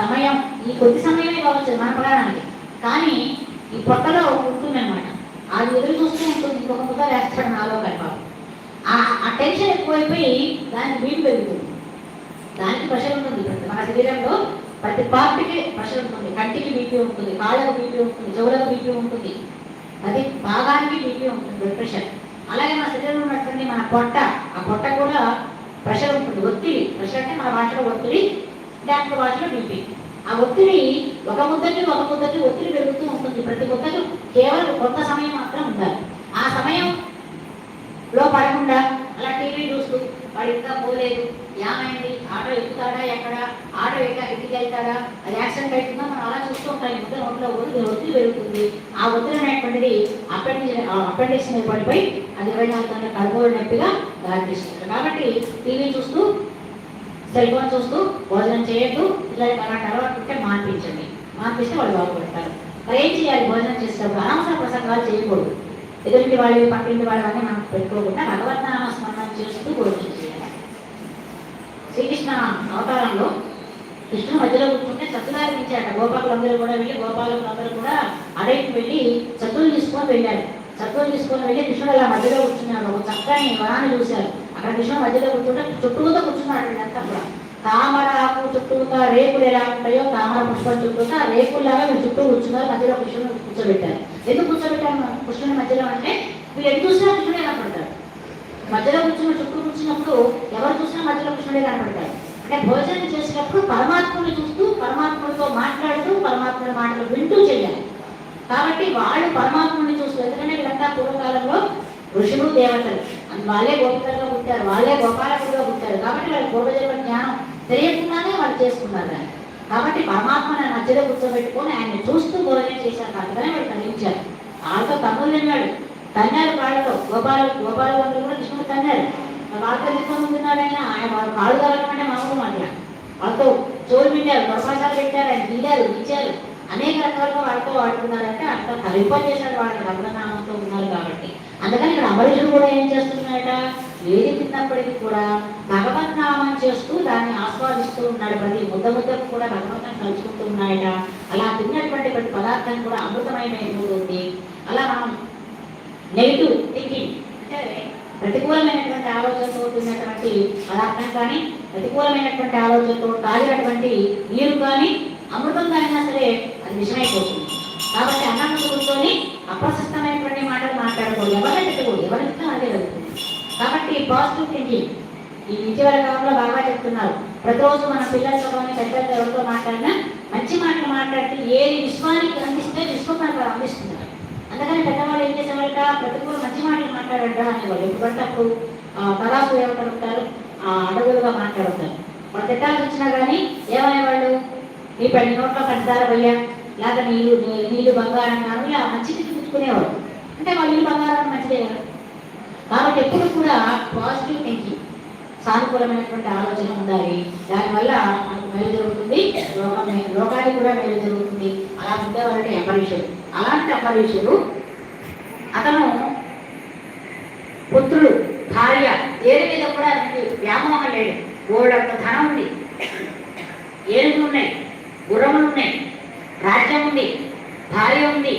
సమయం ఈ కొద్ది సమయమే కావచ్చు మన ప్రాణానికి. కానీ ఈ పొట్టలో ఉంటుందన్నమాట అది ఎదురు చూస్తూ ఉంటుంది ఇంకొక ముద్ద వేస్తాడు నాలో గర్భం ఆ టెన్షన్ ఎక్కువైపోయి దానికి వీలు పెరుగుతుంది. దానికి ప్రెషర్ ఉంటుంది. ప్రతి మన శరీరంలో ప్రతి పార్టీకి ప్రెషర్ ఉంటుంది. కంటికి బీపీ ఉంటుంది కాళ్ళకు బీపీ ఉంటుంది చెవులకు బీపీ ఉంటుంది. అది భాగానికి బీపీ ఉంటుంది బ్లడ్ ప్రెషర్ అలాగే మన శరీరంలో ఉన్నటువంటి మన పొట్ట ఆ పొట్ట కూడా ప్రెషర్ ఉంటుంది. ఒత్తిడి ప్రెషర్ అంటే మన భాషలో ఒత్తిడి డాక్టర్ భాషలో బీపీ ఆ ఒత్తిడి ఒక ముద్దకి ఒక ముద్దకి ఒత్తిడి పెరుగుతూ ఉంటుంది. ప్రతి ముద్దకు కేవలం కొంత సమయం మాత్రం ఉండాలి. ఆ సమయం లో పడకుండా అలా టీవీ చూస్తూ వాడు ఇంకా పోలేదు ఏమైంది ఆటో ఎక్కుతాడా ఎక్కడ ఆటో ఎక్క ఎక్కి వెళ్తాడా అది యాక్సిడెంట్ అవుతుందా మనం అలా చూస్తూ ఉంటాం. ముద్ద ఒంట్లో ఒత్తిడి ఒత్తిడి పెరుగుతుంది. ఆ ఒత్తిడి అనేటువంటిది అపెండిక్స్ అపెండిక్స్ మీద అది ఇరవై నాలుగు గంటల నొప్పిగా దారితీస్తుంది. కాబట్టి టీవీ చూస్తూ సెల్ ఫోన్ చూస్తూ భోజనం చేయొద్దు ఇలా అలాంటి అలవాటు ఉంటే మార్పించండి మార్పిస్తే వాళ్ళు బాగుపడతారు. మరి ఏం చేయాలి? భోజనం చేసేటప్పుడు అనవసర ప్రసంగాలు చేయకూడదు. ఎదురింటి వాళ్ళు పక్కింటి వాళ్ళని మనం పెట్టుకోకుండా భగవద్నామ స్మరణం చేస్తూ భోజనం చేయాలి. శ్రీకృష్ణ అవతారంలో కృష్ణ మధ్యలో కూర్చుంటే చతురాలు ఇచ్చాట గోపాలందరూ కూడా వెళ్ళి గోపాలందరూ కూడా అడవికి వెళ్ళి చతువులు తీసుకొని వెళ్ళారు. చతువులు తీసుకొని వెళ్ళి కృష్ణుడు అలా మధ్యలో కూర్చున్నాడు. ఒక చక్కని వనాన్ని చూశారు అక్కడ కృష్ణుడు మధ్యలో కూర్చుంటే చుట్టూతో కూర్చున్నాడు అంతా కూడా. తామర ఆకు చుట్టూతా రేకులు ఎలా ఉంటాయో తామర పుష్పం చుట్టూతా రేకుల్లాగా మీరు చుట్టూ కూర్చున్నారు. మధ్యలో కృష్ణుడు కూర్చోబెట్టారు. ఎందుకు కూర్చోబెట్టారు? కృష్ణుడి మధ్యలో అంటే వీళ్ళు ఎటు చూసినా కృష్ణుడే కనపడతారు మధ్యలో కూర్చున్న చుట్టూ కూర్చున్నప్పుడు ఎవరు చూసినా మధ్యలో కృష్ణుడే కనపడతారు అంటే భోజనం చేసేటప్పుడు పరమాత్మని చూస్తూ పరమాత్మతో మాట్లాడుతూ పరమాత్మ మాటలు వింటూ చేయాలి. కాబట్టి వాళ్ళు పరమాత్మని చూస్తూ ఎందుకంటే వీళ్ళంతా పూర్వకాలంలో ఋషులు దేవతలు. వాళ్ళే గోపికలుగా పుట్టారు వాళ్ళే గోపాలకులుగా పుట్టారు. కాబట్టి వాళ్ళ పూర్వజన్మ జ్ఞానం తెలియకుండానే వాళ్ళు చేసుకున్నారు దాన్ని. కాబట్టి పరమాత్మను మధ్యలో కూర్చోబెట్టుకొని ఆయన చూస్తూ బోధన చేశారు. అందుకనే వాళ్ళు కలిగించారు వాళ్ళతో తమ్ముడు తిన్నాడు. తన్నారు వాళ్ళతో గోపాల గోపాల వందలు కూడా కృష్ణుడు తన్నారు వాళ్ళతో తీసుకొని ఉంటున్నాడు ఆయన? ఆయన వాళ్ళ కాళ్ళు కలగమంటే మామూలు మాట వాళ్ళతో చోరు పెట్టారు ప్రపంచాలు పెట్టారు ఆయన దిగారు ఇచ్చారు అనేక రకాలుగా వాళ్ళతో వాడుతున్నారంటే అంత కలిపం చేశారు వాళ్ళని రమణనామంతో ఉన్నారు కాబట్టి. అందుకని ఇక్కడ అమరుషుడు కూడా ఏం చేస్తున్నాడట? వేది తిన్నప్పటికీ కూడా భగవద్నామం చేస్తూ దాన్ని ఆస్వాదిస్తూ ఉన్నాడు. ప్రతి ముద్ద ముద్దకు కూడా భగవంతుని కలుసుకుంటూ ఉన్నాయట అలా తిన్నటువంటి ప్రతి పదార్థం కూడా ఉంది అలా మనం నెగిటివ్ థింకింగ్ అంటే ప్రతికూలమైనటువంటి ఆలోచనతో ఉన్నటువంటి పదార్థం కానీ ప్రతికూలమైనటువంటి ఆలోచనతో తాగినటువంటి నీరు కానీ అమృతం అయినా సరే అది విషమైపోతుంది కాబట్టి అన్నం కూర్చొని అప్రశస్తమైనటువంటి మాటలు మాట్లాడకూడదు. ఎవరిని పెట్టకూడదు ఎవరితో అదే జరుగుతుంది. కాబట్టి పాజిటివ్ థింకింగ్ ఈ ఇటీవల కాలంలో బాగా చెప్తున్నారు. ప్రతిరోజు మన పిల్లలతో కానీ పెద్దలతో ఎవరితో మాట్లాడినా మంచి మాటలు మాట్లాడితే ఏది విశ్వానికి అందిస్తే విశ్వం మనకు అందిస్తున్నారు. అందుకని పెద్దవాళ్ళు ఏం చేసేవాళ్ళ ప్రతికూల మంచి మాటలు మాట్లాడంట అనేవాళ్ళు. ఎప్పుడంటే అప్పుడు తలాసు ఏమంటారు అడవులుగా మాట్లాడతారు వాళ్ళు తిట్టాల్సి వచ్చినా కానీ ఏమనేవాళ్ళు? నీ పెళ్ళి నోట్లో పంచదార పోయా లేక నీళ్ళు నీళ్ళు బంగారం కానీ ఇలా మంచిది పుచ్చుకునేవాడు. అంటే వాళ్ళు నీళ్ళు బంగారం మంచిదే కదా. కాబట్టి ఎప్పుడు కూడా పాజిటివ్ థింకింగ్ సానుకూలమైనటువంటి ఆలోచన ఉండాలి. దానివల్ల మనకు మేలు జరుగుతుంది లోకం లోకానికి కూడా మేలు జరుగుతుంది. అలా ఉండేవారంటే అంబరీషుడు అలాంటి అంబరీషుడు అతను పుత్రుడు భార్య దేని మీద కూడా వ్యామోహం లేడు గోడంత ధనం ఉంది. గుర్రములు ఉన్నాయి రాజ్యం ఉంది భార్య ఉంది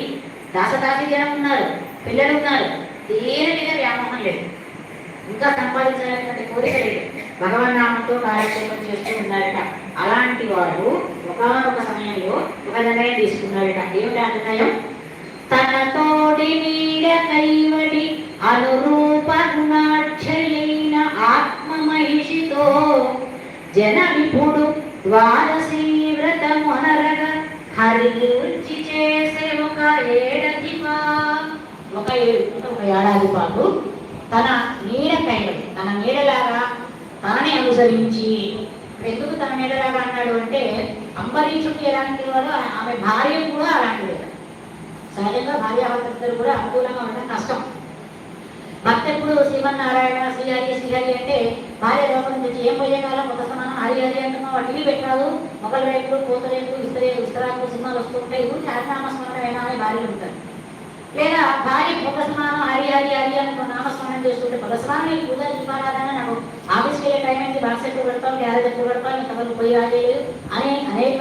దాసదాసి జనం ఉన్నారు పిల్లలు ఉన్నారు దేని మీద వ్యామోహం లేదు. ఇంకా సంపాదించాలనేటువంటి కోరిక లేదు. భగవన్ నామంతో కార్యక్రమం చేస్తూ ఉన్నారట. అలాంటి వారు ఒకనొక సమయంలో ఒక నిర్ణయం తీసుకున్నారట. ఏమిటి ఆ నిర్ణయం? తన తోడి నీడ కైవడి అనురూపర్ణాక్షయైన జన విపుడు ద్వాదశీ వ్రతమునరగ గురించి చేసే ఒక ఏడాది ఒక ఏడు ఒక ఏడాది పాటు తన నీడ తన నీడలాగా తనని అనుసరించి ఎందుకు తన నీడలాగా అన్నాడు అంటే అంబరీషుడు ఎలాంటి వాడు ఆమె భార్య కూడా అలాంటిదే. సహజంగా భార్యాభర్తలు కూడా అనుకూలంగా ఉండడం కష్టం. భర్త ఎప్పుడు శ్రీమన్నారాయణ శ్రీహరి శ్రీహరి అంటే భార్య లోపల ఏం పోయే కాలం ఒక సమానం? హరి హరి అంటున్నావు టీవీ పెట్టాదు మొగల రేకులు కోత రేకులు ఇస్త్రీ ఇస్త్రాకు సినిమాలు వస్తుంటాయి ఊరికి హరినామస్మరణ అని భార్యలు ఉంటారు. లేదా భార్య ఒక సమానం హరి హరి హరి అని నామస్మరణం చేస్తుంటే ఒక సమానం పూజ దీపారాధన నాకు ఆఫీస్కి వెళ్ళే టైం అయితే బాక్స్ ఎప్పుడు పెడతాం క్యారేజ్ ఎప్పుడు పెడతాం ఇంతవరకు పోయి రాలేదు అని అనేక